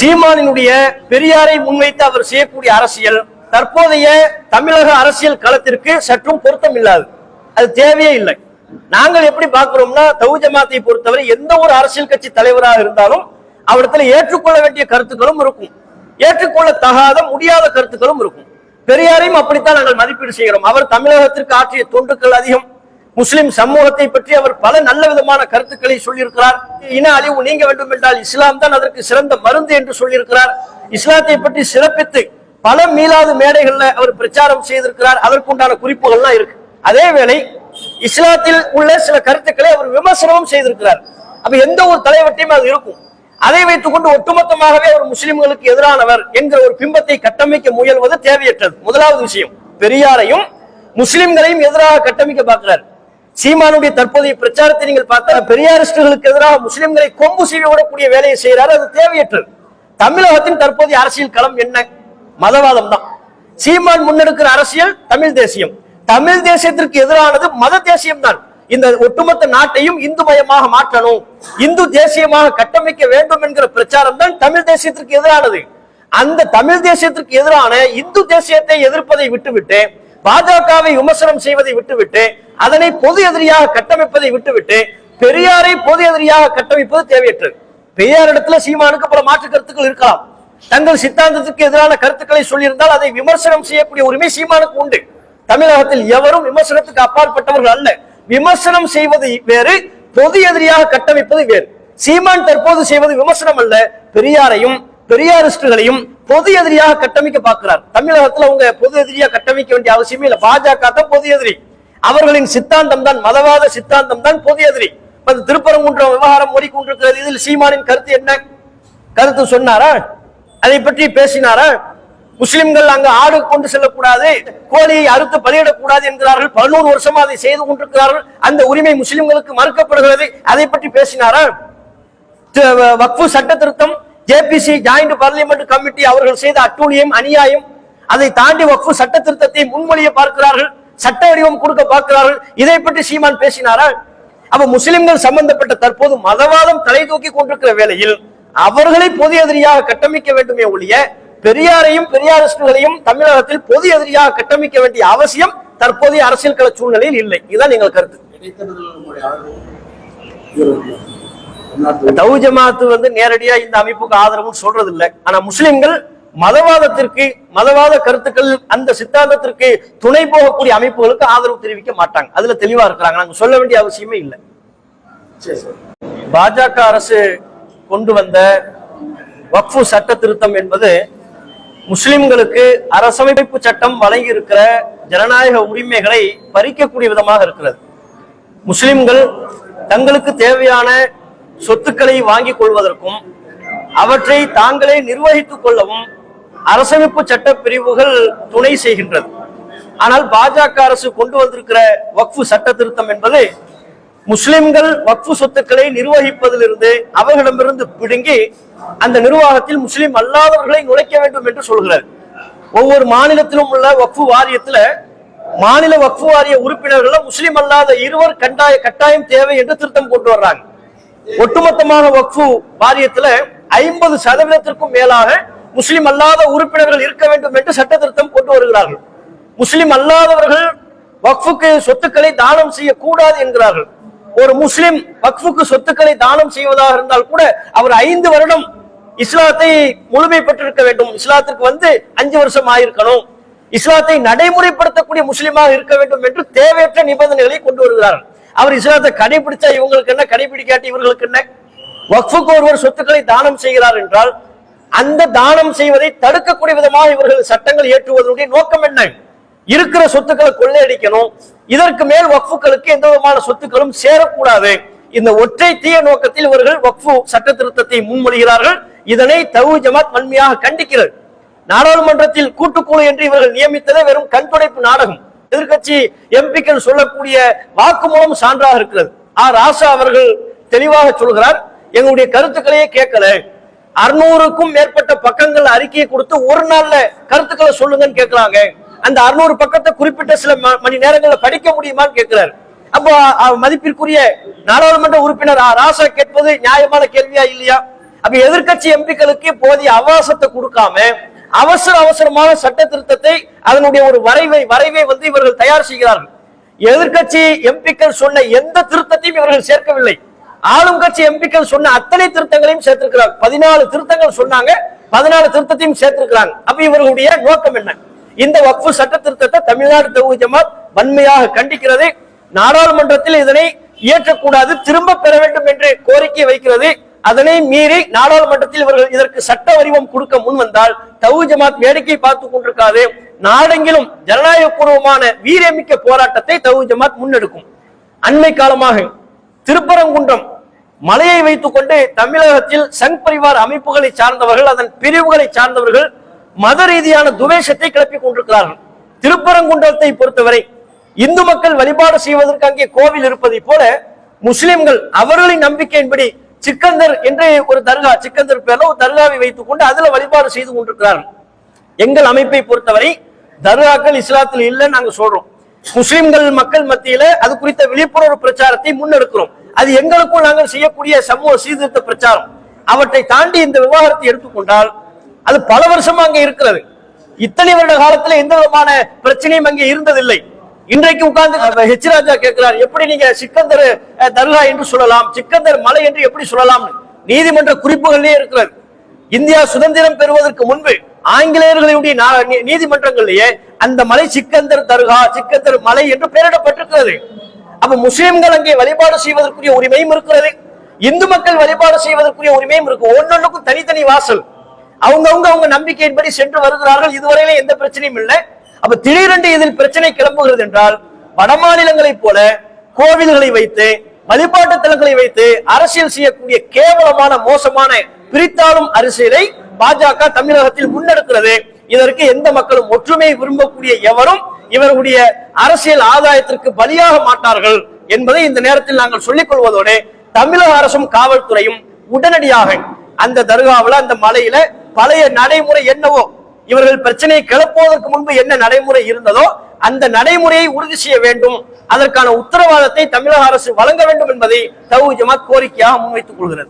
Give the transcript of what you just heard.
சீமானினுடைய பெரியாரை முன்வைத்து அவர் செய்யக்கூடிய அரசியல் தற்போதைய தமிழக அரசியல் களத்திற்கு சற்றும் பொருத்தம் இல்லாது. அது தேவையே இல்லை. நாங்கள் எப்படி பார்க்கிறோம்னா தவு ஜமாத்தை பொறுத்தவரை எந்த ஒரு அரசியல் கட்சி தலைவராக இருந்தாலும் அவரிடத்துல ஏற்றுக்கொள்ள வேண்டிய கருத்துக்களும் இருக்கும். ஏற்றுக்கொள்ள தகாத முடியாத கருத்துக்களும் இருக்கும். பெரியாரையும் அப்படித்தான் நாங்கள் மதிப்பீடு செய்கிறோம். அவர் தமிழகத்திற்கு ஆற்றிய தொண்டுகள் அதிகம். முஸ்லிம் சமூகத்தை பற்றி அவர் பல நல்ல விதமான கருத்துக்களை சொல்லியிருக்கிறார். இன அழிவு நீங்க வேண்டும் என்றால் இஸ்லாம் தான் அதற்கு சிறந்த மருந்து என்று சொல்லியிருக்கிறார். இஸ்லாத்தை பற்றி சிறப்பித்து பல மீளாது மேடைகள்ல அவர் பிரச்சாரம் செய்திருக்கிறார். அதற்குண்டான குறிப்புகள்லாம் இருக்கு. அதே வேளை இஸ்லாத்தில் உள்ள சில கருத்துக்களை அவர் விமர்சனமும் செய்திருக்கிறார். அப்ப எந்த ஒரு தலைவட்டையும் அது இருக்கும். அதை வைத்துக் கொண்டு ஒட்டுமொத்தமாகவே அவர் முஸ்லிம்களுக்கு எதிரானவர் என்கிற ஒரு பிம்பத்தை கட்டமைக்க முயல்வது தேவையற்றது. முதலாவது விஷயம் பெரியாரையும் முஸ்லிம்களையும் எதிராக கட்டமைக்க பார்க்கிறார். சீமானுடைய தற்போதைய பிரச்சாரத்தை நீங்கள் பார்த்தா பெரியாரிஸ்டுகளுக்கு எதிராக முஸ்லிம்களை கொம்பு சீவி விடக்கூடிய வேலையை செய்கிறார் அது தேவையற்றது. தமிழகத்தின் தற்போதைய அரசியல் களம் என்ன? மதவாதம் தான். சீமான் முன்னெடுக்கிற அரசியல் தமிழ் தேசியம். தமிழ் தேசியத்திற்கு எதிரானது மத தேசியம் தான். இந்த ஒட்டுமொத்த நாட்டையும் இந்து மயமாக மாற்றணும். இந்து தேசியமாக கட்டமைக்க வேண்டும் என்கிற பிரச்சாரம் தான் தமிழ் தேசியத்திற்கு எதிரானது. அந்த தமிழ் தேசியத்திற்கு எதிரான இந்து தேசியத்தை எதிர்ப்பதை விட்டுவிட்டு பாஜகவை விமர்சனம் செய்வதை விட்டுவிட்டு அதனை பொது எதிரியாக கட்டமைப்பதை விட்டுவிட்டு பெரியாரை பொது எதிரியாக கட்டமைப்பது தேவையற்றது. பெரியாரிடத்துல சீமானுக்கு பல மாற்று கருத்துக்கள் இருக்கலாம். தங்கள் சித்தாந்தத்துக்கு எதிரான கருத்துக்களை சொல்லியிருந்தால் அதை விமர்சனம் செய்யக்கூடிய உரிமை சீமானுக்கு உண்டு. தமிழகத்தில் எவரும் விமர்சனத்துக்கு அப்பாற்பட்டவர்கள் அல்ல. விமர்சனம் செய்வது வேறு பொது எதிரியாக கட்டமைப்பது வேறு. சீமான் தற்போது செய்வது விமர்சனம் அல்ல பெரியாரையும் பெரியாரிஸ்டுகளையும் பொது எதிரியாக கட்டமைக்க பார்க்கிறார். தமிழகத்தில் அவங்க பொது எதிரியா கட்டமைக்க வேண்டிய அவசியமே இல்லை. பாஜக தான் பொது எதிரி. அவர்களின் சித்தாந்தம் தான் மதவாத சித்தாந்தம் தான் பொது எதிரி. இப்ப திருப்பரங்குன்றம் விவகாரம் ஓடிக்கொண்டிருக்கிறது இதில் சீமானின் கருத்து என்ன? கருத்து சொன்னாரா? அதை பற்றி பேசினாரா? முஸ்லிம்கள் அங்கு ஆடு கொண்டு செல்லக்கூடாது கோழியை அறுத்து பலியிடக்கூடாது என்கிறார்கள். பதினோரு வருஷமா அதை செய்து கொண்டிருக்கிறார்கள். அந்த உரிமை முஸ்லிம்களுக்கு மறுக்கப்படுகிறது. அதை பற்றி பேசினாரா? வக்ஃபு சட்ட திருத்தம் ஜேபிசி ஜாயிண்ட் பார்லிமெண்ட் கமிட்டி அவர்கள் செய்த அட்டூழியம் அநியாயம் அதை தாண்டி வக்ஃபு சட்ட திருத்தத்தை முன்மொழிய பார்க்கிறார்கள் சட்ட வடிவம் கொடுக்க பார்க்கிறார்கள். இதை பற்றி சீமான் பேசினாரா? அப்ப முஸ்லிம்கள் சம்பந்தப்பட்ட தற்போது மதவாதம் தலை தூக்கி கொண்டிருக்கிற வேளையில் அவர்களை பொது எதிரியாக கட்டமைக்க வேண்டுமே ஒழிய பெரியாரையும் பெரியாரிஸ்டுகளையும் தமிழகத்தில் பொது எதிரியாக கட்டமைக்க வேண்டிய அவசியம் தற்போதைய அரசியல் கள சூழ்நிலையில் இல்லை. இதுதான் எங்கள் கருத்து. தௌ ஜமாத்து வந்து நேரடியா இந்த அமைப்புக்கு ஆதரவுன்னு சொல்றது இல்ல ஆனா முஸ்லிம்கள் மதவாதத்திற்கு மதவாத கருத்துக்கள் அந்த சித்தாந்தத்திற்கு துணை போகக்கூடிய அமைப்புகளுக்கு ஆதரவு தெரிவிக்க மாட்டாங்க. அதுல தெளிவா இருக்கிறாங்க. நாங்க சொல்ல வேண்டிய அவசியமே இல்லை. பாஜக அரசு கொண்டு வந்த வக்ஃபு சட்ட திருத்தம் என்பது முஸ்லிம்களுக்கு அரசமைப்பு சட்டம் வழங்கி இருக்கிற ஜனநாயக உரிமைகளை பறிக்கக்கூடிய விதமாக இருக்கிறது. முஸ்லிம்கள் தங்களுக்கு தேவையான சொத்துக்களை வாங்கிக் கொள்வதற்கும் அவற்றை தாங்களே நிர்வகித்துக் கொள்ளவும் அரசமைப்பு சட்ட பிரிவுகள் துணை செய்கின்றது. ஆனால் பாஜக அரசு கொண்டு வந்திருக்கிற வக்ஃபு சட்ட திருத்தம் என்பது முஸ்லிம்கள் வக்ஃபு சொத்துக்களை நிர்வகிப்பதிலிருந்து அவர்களிடமிருந்து பிடுங்கி அந்த நிர்வாகத்தில் முஸ்லிம் அல்லாதவர்களை நுழைக்க வேண்டும் என்று சொல்கிறார். ஒவ்வொரு மாநிலத்திலும் உள்ள வக்ஃபு வாரியத்துல மாநில வக்ஃபு வாரிய உறுப்பினர்கள் முஸ்லிம் அல்லாத இருவர் கண்டாய கட்டாயம் தேவை என்று திருத்தம் கொண்டு வர்றாங்க. ஒட்டுமொத்தமான வக்ஃபு வாரியத்துல ஐம்பது சதவீதத்திற்கும் மேலாக முஸ்லிம் அல்லாத உறுப்பினர்கள் இருக்க வேண்டும் என்று சட்ட திருத்தம் கொண்டு வருகிறார்கள். முஸ்லிம் அல்லாதவர்கள் வக்ஃபுக்கு சொத்துக்களை தானம் செய்யக்கூடாது என்கிறார்கள். ஒரு முஸ்லிம் வக்ஃபுக்கு சொத்துக்களை தானம் செய்வதாக இருந்தால் கூட அவர் ஐந்து வருடம் இஸ்லாத்தை முழுமை பெற்றிருக்க வேண்டும். இஸ்லாத்திற்கு வந்து அஞ்சு வருஷம் ஆயிருக்கணும். இஸ்லாத்தை நடைமுறைப்படுத்தக்கூடிய முஸ்லிமாக இருக்க வேண்டும் என்று தேவையற்ற நிபந்தனைகளை கொண்டு வருகிறார்கள். அவர் இஸ்லாத்தை கடைபிடிச்சா இவங்களுக்கு என்ன? கடைபிடிக்காட்டி இவர்களுக்கு என்ன? வக்ஃபுக்கு ஒருவர் சொத்துக்களை தானம் செய்கிறார் என்றால் அந்த தானம் செய்வதை தடுக்கக்கூடிய விதமாக இவர்கள் சட்டங்கள் ஏற்றுவதனுடைய நோக்கம் என்ன? இருக்கிற சொத்துக்களை கொள்ளையடிக்கணும். இதற்கு மேல் வக்ஃபுக்களுக்கு எந்த விதமான சொத்துக்களும் சேரக்கூடாது. இந்த ஒற்றை தீய நோக்கத்தில் இவர்கள் வக்ஃபு சட்ட திருத்தத்தை முன்மொழிகிறார்கள். இதனை தவு ஜமாத் வன்மையாக கண்டிக்கிறது. நாடாளுமன்றத்தில் கூட்டுக்குழு என்று இவர்கள் நியமித்ததே வெறும் கண்துடைப்பு நாடகம். எதிர்க்கட்சி எம்பிக்கள் சொல்லக்கூடிய வாக்குமூலம் சான்றாக இருக்கிறது. ஆ ராசா அவர்கள் தெளிவாக சொல்கிறார் எங்களுடைய கருத்துக்களையே கேட்கல. அறுநூறுக்கும் மேற்பட்ட பக்கங்கள் அறிக்கையை கொடுத்து ஒரு நாள்ல கருத்துக்களை சொல்லுங்கன்னு கேட்கிறாங்க. அந்த அறுநூறு பக்கத்தை குறிப்பிட்ட சில ம- மணி நேரங்களில் படிக்க முடியுமான்னு கேட்கிறார். அப்போ மதிப்பிற்குரிய நாடாளுமன்ற உறுப்பினர் ஆ. ராசா கேட்பது நியாயமான கேள்வியா இல்லையா? அப்ப எதிர்க்கட்சி எம்பிக்களுக்கு போதிய அவகாசத்தை கொடுக்காம அவசர அவசரமான சட்ட திருத்தத்தை அதனுடைய ஒரு வரைவை வரைவை வந்து இவர்கள் தயார் செய்கிறார்கள். எதிர்கட்சி எம்பிக்கள் சொன்ன எந்த திருத்தத்தையும் இவர்கள் சேர்க்கவில்லை. ஆளும் கட்சி எம்பிக்கள் சொன்ன அத்தனை திருத்தங்களையும் சேர்த்திருக்கிறார். பதினாலு திருத்தங்கள் சொன்னாங்க பதினாலு திருத்தத்தையும் சேர்த்திருக்கிறாங்க. அப்ப இவர்களுடைய நோக்கம் என்ன? இந்த வக்ஃபு சட்ட திருத்தத்தை தமிழ்நாடு தொகுதி ஜமாத் வன்மையாக கண்டிக்கிறது. நாடாளுமன்றத்தில் இதனை இயற்றக்கூடாது திரும்ப பெற வேண்டும் என்று கோரிக்கை வைக்கிறது. அதனை மீறி நாடாளுமன்றத்தில் இவர்கள் இதற்கு சட்ட வடிவம் கொடுக்க முன் வந்தால் தவு ஜமாத் வேடிக்கை பார்த்து கொண்டிருக்காது. நாடெங்கிலும் ஜனநாயக பூர்வமான வீரமிக்க போராட்டத்தை தவு ஜமாத் முன்னெடுக்கும். அண்மை காலமாக திருப்பரங்குன்றம் மலையை வைத்துக் கொண்டு தமிழகத்தில் சங் பரிவார் அமைப்புகளை சார்ந்தவர்கள் அதன் பிரிவுகளை சார்ந்தவர்கள் மத ரீதியான துவேஷத்தை கிளப்பிக் கொண்டிருக்கிறார்கள். திருப்பரங்குன்றத்தை பொறுத்தவரை இந்து மக்கள் வழிபாடு செய்வதற்கு அங்கே கோவில் இருப்பதை போல முஸ்லிம்கள் அவர்களின் நம்பிக்கையின்படி சிக்கந்தர் என்று ஒரு தர்கா சிக்கந்தர் பேர்ல ஒரு தர்காவை வைத்துக் கொண்டு அதுல வழிபாடு செய்து கொண்டிருக்கிறார்கள். எங்கள் அமைப்பை பொறுத்தவரை தர்காக்கள் இஸ்லாத்தில் இல்லைன்னு நாங்க சொல்றோம். முஸ்லிம்கள் மக்கள் மத்தியில அது குறித்த விழிப்புணர்வு பிரச்சாரத்தை முன்னெடுக்கிறோம். அது எங்களுக்கும் நாங்கள் செய்யக்கூடிய சமூக சீர்திருத்த பிரச்சாரம். அவற்றை தாண்டி இந்த விவகாரத்தை எடுத்துக்கொண்டால் அது பல வருஷமா அங்கே இருக்கிறது. இத்தனை வருட காலத்துல எந்த விதமான பிரச்சனையும் அங்கே இருந்ததில்லை. இன்றைக்கு உட்கார்ந்து ஹெச் ராஜா கேட்கிறார் எப்படி நீங்க சிக்கந்தர் தர்கா என்று சொல்லலாம்? சிக்கந்தர் மலை என்று எப்படி சொல்லலாம் நீதிமன்ற குறிப்புகளிலே இருக்கிறது. இந்தியா சுதந்திரம் பெறுவதற்கு முன்பு ஆங்கிலேயர்களுடைய நீதிமன்றங்களிலேயே அந்த மலை சிக்கந்தர் தர்கா சிக்கந்தர் மலை என்று பெயரிடப்பட்டிருக்கிறது. அப்ப முஸ்லிம்கள் அங்கே வழிபாடு செய்வதற்குரிய உரிமையும் இருக்கிறது. இந்து மக்கள் வழிபாடு செய்வதற்குரிய உரிமையும் இருக்கு. ஒன்னொன்னுக்கும் தனித்தனி வாசல். அவங்கவுங்க அவங்க நம்பிக்கையின்படி சென்று வருகிறார்கள். இதுவரையில எந்த பிரச்சனையும் இல்லை. அப்ப திடீரென்று இதில் பிரச்சனை கிளம்புகிறது என்றால் வட மாநிலங்களைப் போல கோவில்களை வைத்து வழிபாட்டு தலங்களை வைத்து அரசியல் செய்யக்கூடிய கேவலமான மோசமான பிரித்தாளும் அரசியலை பாஜக தமிழகத்தில் முன்னெடுக்கிறது. இதற்கு எந்த மக்களும் ஒற்றுமை விரும்பக்கூடிய எவரும் இவர்களுடைய அரசியல் ஆதாயத்திற்கு பலியாக மாட்டார்கள் என்பதை இந்த நேரத்தில் நாங்கள் சொல்லிக் கொள்வதோடு தமிழக அரசும் காவல்துறையும் உடனடியாக அந்த தர்காவுல அந்த மலையில பழைய நடைமுறை என்னவோ இவர்கள் பிரச்சனையை கிளப்புவதற்கு முன்பு என்ன நடைமுறை இருந்ததோ அந்த நடைமுறையை உறுதி செய்ய வேண்டும். அதற்கான உத்தரவாதத்தை தமிழக அரசு வழங்க வேண்டும் என்பதை தவு ஜமாத் கோரிக்கையாக முன்வைத்துக் கொள்கிறது.